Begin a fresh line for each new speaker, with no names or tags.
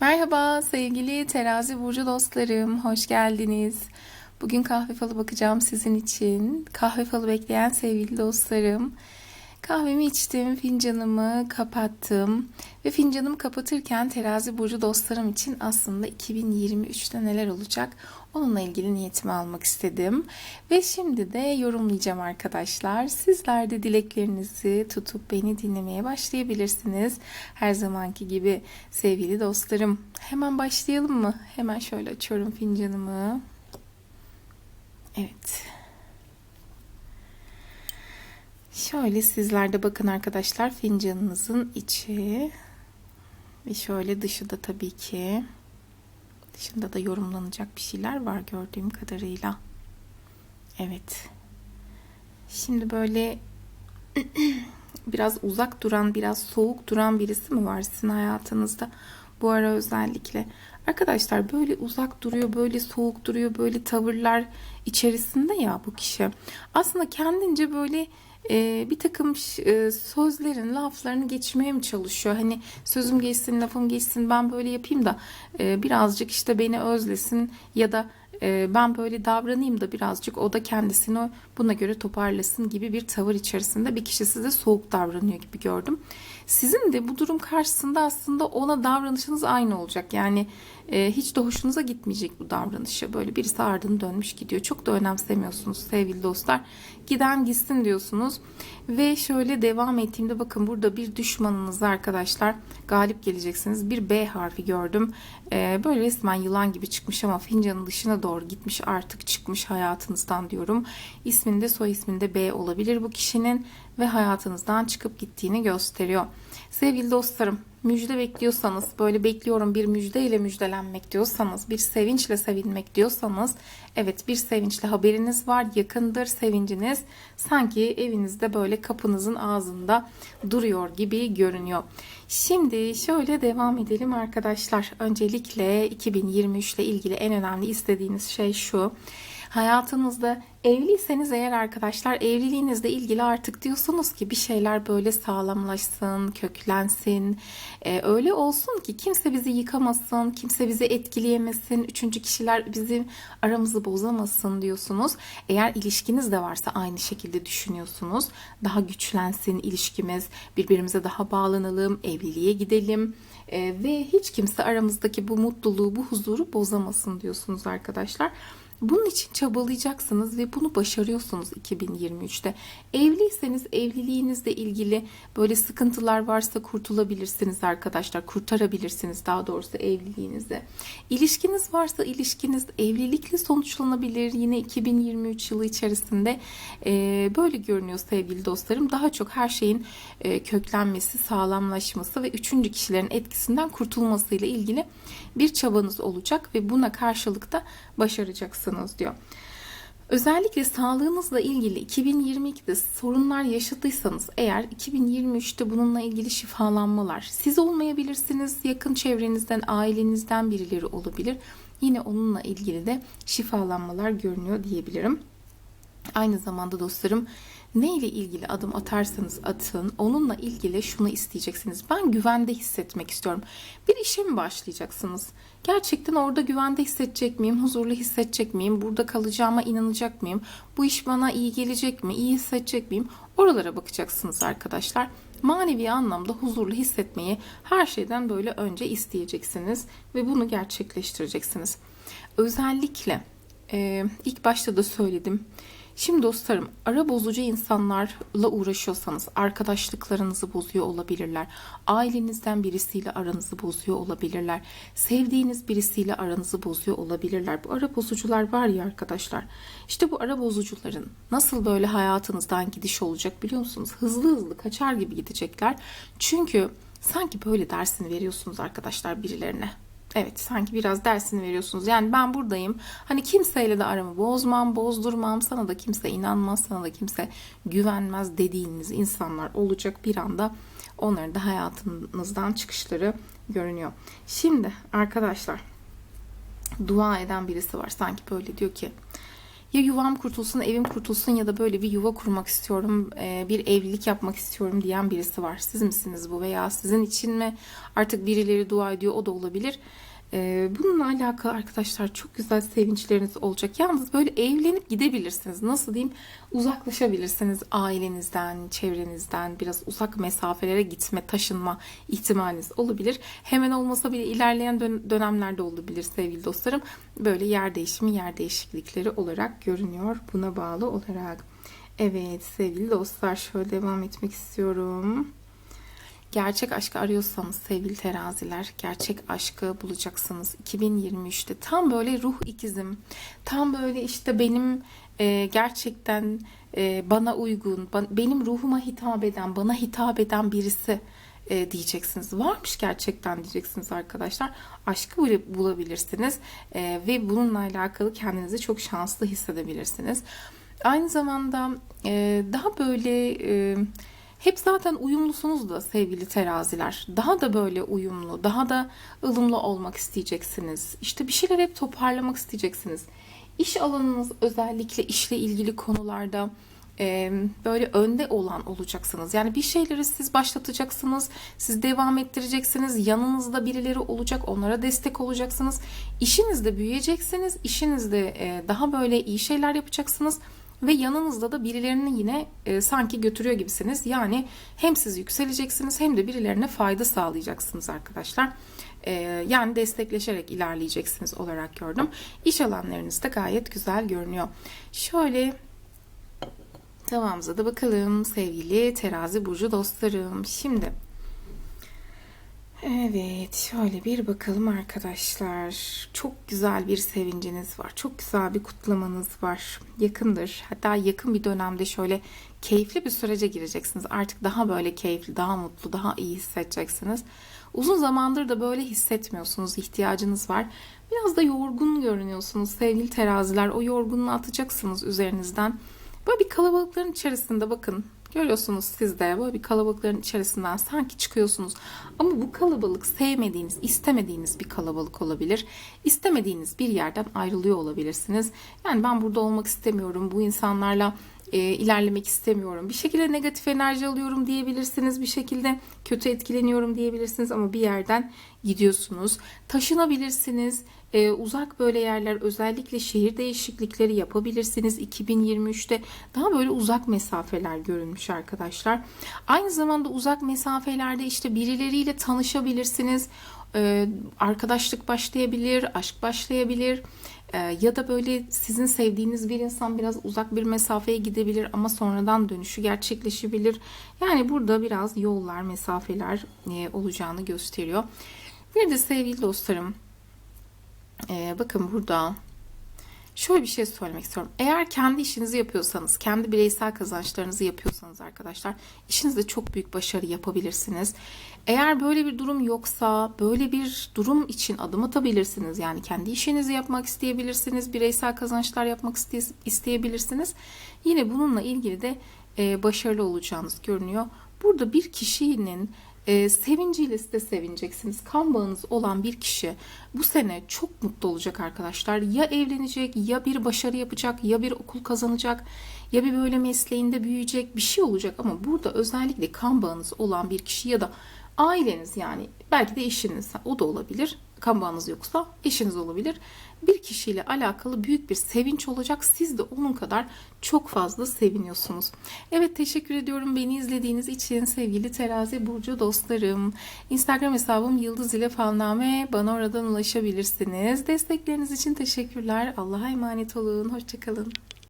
Merhaba sevgili terazi burcu dostlarım, hoş geldiniz. Bugün kahve falı bakacağım sizin için. Kahve falı bekleyen sevgili dostlarım. Kahvemi içtim, fincanımı kapattım ve fincanımı kapatırken terazi burcu dostlarım için aslında 2023'te neler olacak onunla ilgili niyetimi almak istedim. Ve şimdi de yorumlayacağım arkadaşlar. Sizler de dileklerinizi tutup beni dinlemeye başlayabilirsiniz. Her zamanki gibi sevgili dostlarım. Hemen başlayalım mı? Hemen şöyle açıyorum fincanımı. Evet. Şöyle sizler de bakın arkadaşlar fincanınızın içi ve şöyle dışı da tabii ki dışında da yorumlanacak bir şeyler var gördüğüm kadarıyla. Evet. Şimdi böyle biraz uzak duran, biraz soğuk duran birisi mi var sizin hayatınızda? Bu ara özellikle. Arkadaşlar böyle uzak duruyor, böyle soğuk duruyor, böyle tavırlar içerisinde ya bu kişi. Aslında kendince böyle e, bir takım e, sözlerin, laflarını geçmeye mi çalışıyor? Hani sözüm geçsin, lafım geçsin, ben böyle yapayım da e, birazcık işte beni özlesin ya da e, ben böyle davranayım da birazcık o da kendisini buna göre toparlasın gibi bir tavır içerisinde bir kişi size soğuk davranıyor gibi gördüm. Sizin de bu durum karşısında aslında ona davranışınız aynı olacak. Yani e, hiç de hoşunuza gitmeyecek bu davranışı. Böyle birisi ardını dönmüş gidiyor. Çok da önemsemiyorsunuz sevgili dostlar. Giden gitsin diyorsunuz. Ve şöyle devam ettiğimde bakın burada bir düşmanınız arkadaşlar. Galip geleceksiniz. Bir B harfi gördüm. E, böyle resmen yılan gibi çıkmış ama fincanın dışına doğru gitmiş artık çıkmış hayatınızdan diyorum. İsminde soy isminde B olabilir bu kişinin ve hayatınızdan çıkıp gittiğini gösteriyor. Sevgili dostlarım müjde bekliyorsanız böyle bekliyorum bir müjdeyle müjdelenmek diyorsanız bir sevinçle sevinmek diyorsanız evet bir sevinçle haberiniz var yakındır sevinciniz sanki evinizde böyle kapınızın ağzında duruyor gibi görünüyor. Şimdi şöyle devam edelim arkadaşlar. Öncelikle 2023 ile ilgili en önemli istediğiniz şey şu. Hayatınızda evliyseniz eğer arkadaşlar evliliğinizle ilgili artık diyorsunuz ki bir şeyler böyle sağlamlaşsın, köklensin. Ee, öyle olsun ki kimse bizi yıkamasın, kimse bizi etkileyemesin, üçüncü kişiler bizim aramızı bozamasın diyorsunuz. Eğer ilişkiniz de varsa aynı şekilde düşünüyorsunuz. Daha güçlensin ilişkimiz, birbirimize daha bağlanalım, evliliğe gidelim. Ee, ve hiç kimse aramızdaki bu mutluluğu, bu huzuru bozamasın diyorsunuz arkadaşlar. Bunun için çabalayacaksınız ve bunu başarıyorsunuz 2023'te. Evliyseniz evliliğinizle ilgili böyle sıkıntılar varsa kurtulabilirsiniz arkadaşlar. Kurtarabilirsiniz daha doğrusu evliliğinizi. İlişkiniz varsa ilişkiniz evlilikle sonuçlanabilir. Yine 2023 yılı içerisinde e, böyle görünüyor sevgili dostlarım. Daha çok her şeyin e, köklenmesi, sağlamlaşması ve üçüncü kişilerin etkisinden kurtulmasıyla ilgili bir çabanız olacak ve buna karşılık da başaracaksınız diyor. Özellikle sağlığınızla ilgili 2022'de sorunlar yaşadıysanız eğer 2023'te bununla ilgili şifalanmalar siz olmayabilirsiniz yakın çevrenizden ailenizden birileri olabilir yine onunla ilgili de şifalanmalar görünüyor diyebilirim. Aynı zamanda dostlarım ne ile ilgili adım atarsanız atın onunla ilgili şunu isteyeceksiniz. Ben güvende hissetmek istiyorum. Bir işe mi başlayacaksınız? Gerçekten orada güvende hissedecek miyim? Huzurlu hissedecek miyim? Burada kalacağıma inanacak mıyım? Bu iş bana iyi gelecek mi? İyi hissedecek miyim? Oralara bakacaksınız arkadaşlar. Manevi anlamda huzurlu hissetmeyi her şeyden böyle önce isteyeceksiniz ve bunu gerçekleştireceksiniz. Özellikle e, ilk başta da söyledim Şimdi dostlarım ara bozucu insanlarla uğraşıyorsanız arkadaşlıklarınızı bozuyor olabilirler. Ailenizden birisiyle aranızı bozuyor olabilirler. Sevdiğiniz birisiyle aranızı bozuyor olabilirler. Bu ara bozucular var ya arkadaşlar. İşte bu ara bozucuların nasıl böyle hayatınızdan gidiş olacak biliyor musunuz? Hızlı hızlı kaçar gibi gidecekler. Çünkü sanki böyle dersini veriyorsunuz arkadaşlar birilerine. Evet sanki biraz dersini veriyorsunuz. Yani ben buradayım. Hani kimseyle de aramı bozmam, bozdurmam. Sana da kimse inanmaz, sana da kimse güvenmez dediğiniz insanlar olacak bir anda. Onların da hayatınızdan çıkışları görünüyor. Şimdi arkadaşlar dua eden birisi var. Sanki böyle diyor ki ya yuvam kurtulsun, evim kurtulsun ya da böyle bir yuva kurmak istiyorum, e, bir evlilik yapmak istiyorum diyen birisi var. Siz misiniz bu veya sizin için mi artık birileri dua ediyor o da olabilir. E, bununla alakalı arkadaşlar çok güzel sevinçleriniz olacak. Yalnız böyle evlenip gidebilirsiniz. Nasıl diyeyim? Uzaklaşabilirsiniz ailenizden, çevrenizden, biraz uzak mesafelere gitme, taşınma ihtimaliniz olabilir. Hemen olmasa bile ilerleyen dön- dönemlerde olabilir sevgili dostlarım. Böyle yer değişimi, yer değişiklikleri olarak görünüyor buna bağlı olarak. Evet sevgili dostlar şöyle devam etmek istiyorum. Gerçek aşkı arıyorsanız sevgili teraziler, gerçek aşkı bulacaksınız. 2023'te tam böyle ruh ikizim, tam böyle işte benim e, gerçekten e, bana uygun, ba- benim ruhuma hitap eden, bana hitap eden birisi e, diyeceksiniz. Varmış gerçekten diyeceksiniz arkadaşlar. Aşkı bul- bulabilirsiniz e, ve bununla alakalı kendinizi çok şanslı hissedebilirsiniz. Aynı zamanda e, daha böyle e, hep zaten uyumlusunuz da sevgili teraziler. Daha da böyle uyumlu, daha da ılımlı olmak isteyeceksiniz. İşte bir şeyler hep toparlamak isteyeceksiniz. İş alanınız özellikle işle ilgili konularda e, böyle önde olan olacaksınız. Yani bir şeyleri siz başlatacaksınız, siz devam ettireceksiniz. Yanınızda birileri olacak, onlara destek olacaksınız. İşinizde büyüyeceksiniz, işinizde e, daha böyle iyi şeyler yapacaksınız. Ve yanınızda da birilerini yine e, sanki götürüyor gibisiniz. Yani hem siz yükseleceksiniz hem de birilerine fayda sağlayacaksınız arkadaşlar. E, yani destekleşerek ilerleyeceksiniz olarak gördüm. İş alanlarınız da gayet güzel görünüyor. Şöyle Tamamıza da bakalım sevgili terazi burcu dostlarım. Şimdi Evet, şöyle bir bakalım arkadaşlar. Çok güzel bir sevinciniz var. Çok güzel bir kutlamanız var. Yakındır. Hatta yakın bir dönemde şöyle keyifli bir sürece gireceksiniz. Artık daha böyle keyifli, daha mutlu, daha iyi hissedeceksiniz. Uzun zamandır da böyle hissetmiyorsunuz. ihtiyacınız var. Biraz da yorgun görünüyorsunuz sevgili teraziler. O yorgunluğu atacaksınız üzerinizden. Böyle bir kalabalıkların içerisinde bakın Görüyorsunuz siz de böyle bir kalabalıkların içerisinden sanki çıkıyorsunuz. Ama bu kalabalık sevmediğiniz, istemediğiniz bir kalabalık olabilir. İstemediğiniz bir yerden ayrılıyor olabilirsiniz. Yani ben burada olmak istemiyorum. Bu insanlarla e, ilerlemek istemiyorum. Bir şekilde negatif enerji alıyorum diyebilirsiniz. Bir şekilde kötü etkileniyorum diyebilirsiniz ama bir yerden gidiyorsunuz. Taşınabilirsiniz. E, uzak böyle yerler özellikle şehir değişiklikleri yapabilirsiniz 2023'te. Daha böyle uzak mesafeler görünmüş arkadaşlar. Aynı zamanda uzak mesafelerde işte birileriyle tanışabilirsiniz. E, arkadaşlık başlayabilir, aşk başlayabilir. Ee, ya da böyle sizin sevdiğiniz bir insan biraz uzak bir mesafeye gidebilir ama sonradan dönüşü gerçekleşebilir. Yani burada biraz yollar, mesafeler e, olacağını gösteriyor. Bir de sevgili dostlarım, e, bakın burada şöyle bir şey söylemek istiyorum. Eğer kendi işinizi yapıyorsanız, kendi bireysel kazançlarınızı yapıyorsanız arkadaşlar, işinizde çok büyük başarı yapabilirsiniz. Eğer böyle bir durum yoksa, böyle bir durum için adım atabilirsiniz. Yani kendi işinizi yapmak isteyebilirsiniz, bireysel kazançlar yapmak iste- isteyebilirsiniz. Yine bununla ilgili de e, başarılı olacağınız görünüyor. Burada bir kişinin e, sevinciyle siz de sevineceksiniz. Kan bağınız olan bir kişi bu sene çok mutlu olacak arkadaşlar. Ya evlenecek, ya bir başarı yapacak, ya bir okul kazanacak, ya bir böyle mesleğinde büyüyecek bir şey olacak. Ama burada özellikle kan bağınız olan bir kişi ya da aileniz yani belki de eşiniz o da olabilir. Kan bağınız yoksa eşiniz olabilir. Bir kişiyle alakalı büyük bir sevinç olacak. Siz de onun kadar çok fazla seviniyorsunuz. Evet teşekkür ediyorum beni izlediğiniz için sevgili terazi burcu dostlarım. Instagram hesabım Yıldız ile Falname. Bana oradan ulaşabilirsiniz. Destekleriniz için teşekkürler. Allah'a emanet olun. Hoşçakalın.